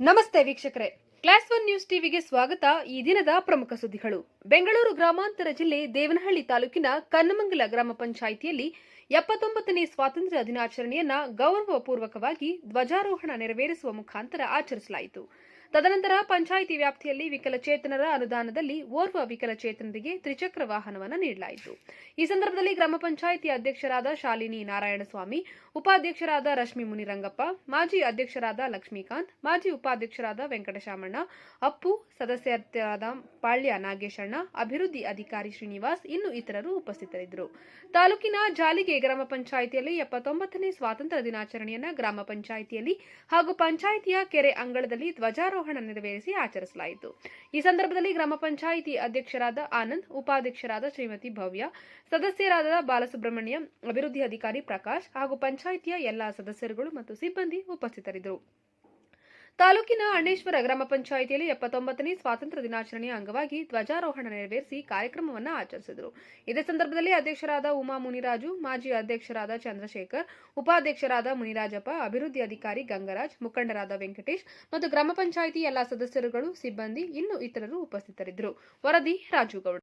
ನಮಸ್ತೆ ವೀಕ್ಷಕರೇ. Class one news ಟಿವಿಗೆ ಸ್ವಾಗತ. ಈ ದಿನದ ಪ್ರಮುಖ ಸುದ್ದಿಗಳು. ಬೆಂಗಳೂರು ಗ್ರಾಮಾಂತರ ಜಿಲ್ಲೆ ದೇವನಹಳ್ಳಿ ತಾಲೂಕಿನ ಕನ್ನಮಂಗಲ ಗ್ರಾಮ ಪಂಚಾಯಿತಿಯಲ್ಲಿ ಎಪ್ಪತ್ತೊಂಬತ್ತನೇ ಸ್ವಾತಂತ್ರ್ಯ ದಿನಾಚರಣೆಯನ್ನ ಗೌರವಪೂರ್ವಕವಾಗಿ ಧ್ವಜಾರೋಹಣ ನೆರವೇರಿಸುವ ಮುಖಾಂತರ ಆಚರಿಸಲಾಯಿತು. ತದನಂತರ ಪಂಚಾಯಿತಿ ವ್ಯಾಪ್ತಿಯಲ್ಲಿ ವಿಕಲಚೇತನರ ಅನುದಾನದಲ್ಲಿ ಓರ್ವ ವಿಕಲಚೇತನರಿಗೆ ತ್ರಿಚಕ್ರ ವಾಹನವನ್ನು ನೀಡಲಾಯಿತು. ಈ ಸಂದರ್ಭದಲ್ಲಿ ಗ್ರಾಮ ಪಂಚಾಯಿತಿ ಅಧ್ಯಕ್ಷರಾದ ಶಾಲಿನಿ ನಾರಾಯಣಸ್ವಾಮಿ, ಉಪಾಧ್ಯಕ್ಷರಾದ ರಶ್ಮಿ ಮುನಿರಂಗಪ್ಪ, ಮಾಜಿ ಅಧ್ಯಕ್ಷರಾದ ಲಕ್ಷ್ಮೀಕಾಂತ್, ಮಾಜಿ ಉಪಾಧ್ಯಕ್ಷರಾದ ವೆಂಕಟಶಾಮಣ್ಣ, ಅಪ್ಪು, ಸದಸ್ಯರಾದ ಪಾಳ್ಯ ನಾಗೇಶಣ್ಣ, ಅಭಿವೃದ್ಧಿ ಅಧಿಕಾರಿ ಶ್ರೀನಿವಾಸ್, ಇನ್ನು ಇತರರು ಉಪಸ್ಥಿತರಿದ್ದರು. ತಾಲೂಕಿನ ಜಾಲಿಗೆ ಗ್ರಾಮ ಪಂಚಾಯಿತಿಯಲ್ಲಿ ಎಪ್ಪತ್ತೊಂಬತ್ತನೇ ಸ್ವಾತಂತ್ರ್ಯ ದಿನಾಚರಣೆಯನ್ನ ಗ್ರಾಮ ಪಂಚಾಯಿತಿಯಲ್ಲಿ ಹಾಗೂ ಪಂಚಾಯಿತಿಯ ಕೆರೆ ಅಂಗಳದಲ್ಲಿ ಧ್ವಜಾರೋಹಣ ನೆರವೇರಿಸಿ ಆಚರಿಸಲಾಯಿತು. ಈ ಸಂದರ್ಭದಲ್ಲಿ ಗ್ರಾಮ ಪಂಚಾಯಿತಿ ಅಧ್ಯಕ್ಷರಾದ ಆನಂದ್, ಉಪಾಧ್ಯಕ್ಷರಾದ ಶ್ರೀಮತಿ ಭವ್ಯ, ಸದಸ್ಯರಾದ ಬಾಲಸುಬ್ರಹ್ಮಣ್ಯಂ, ಅಭಿವೃದ್ಧಿ ಅಧಿಕಾರಿ ಪ್ರಕಾಶ್ ಹಾಗೂ ಪಂಚಾಯಿತಿಯ ಎಲ್ಲಾ ಸದಸ್ಯರುಗಳು ಮತ್ತು ಸಿಬ್ಬಂದಿ ಉಪಸ್ಥಿತರಿದ್ದರು. ತಾಲೂಕಿನ ಅಣ್ಣೇಶ್ವರ ಗ್ರಾಮ ಪಂಚಾಯಿತಿಯಲ್ಲಿ ಎಪ್ಪತ್ತೊಂಬತ್ತನೇ ಸ್ವಾತಂತ್ರ್ಯ ದಿನಾಚರಣೆಯ ಅಂಗವಾಗಿ ಧ್ವಜಾರೋಹಣ ನೆರವೇರಿಸಿ ಕಾರ್ಯಕ್ರಮವನ್ನು ಆಚರಿಸಿದರು. ಇದೇ ಸಂದರ್ಭದಲ್ಲಿ ಅಧ್ಯಕ್ಷರಾದ ಉಮಾ ಮುನಿರಾಜು, ಮಾಜಿ ಅಧ್ಯಕ್ಷರಾದ ಚಂದ್ರಶೇಖರ್, ಉಪಾಧ್ಯಕ್ಷರಾದ ಮುನಿರಾಜಪ್ಪ, ಅಭಿವೃದ್ಧಿ ಅಧಿಕಾರಿ ಗಂಗರಾಜ್, ಮುಖಂಡರಾದ ವೆಂಕಟೇಶ್ ಮತ್ತು ಗ್ರಾಮ ಪಂಚಾಯಿತಿ ಎಲ್ಲಾ ಸದಸ್ಯರುಗಳು, ಸಿಬ್ಬಂದಿ, ಇನ್ನು ಇತರರು ಉಪಸ್ಥಿತರಿದ್ದರು. ವರದಿ ರಾಜುಗೌಡ.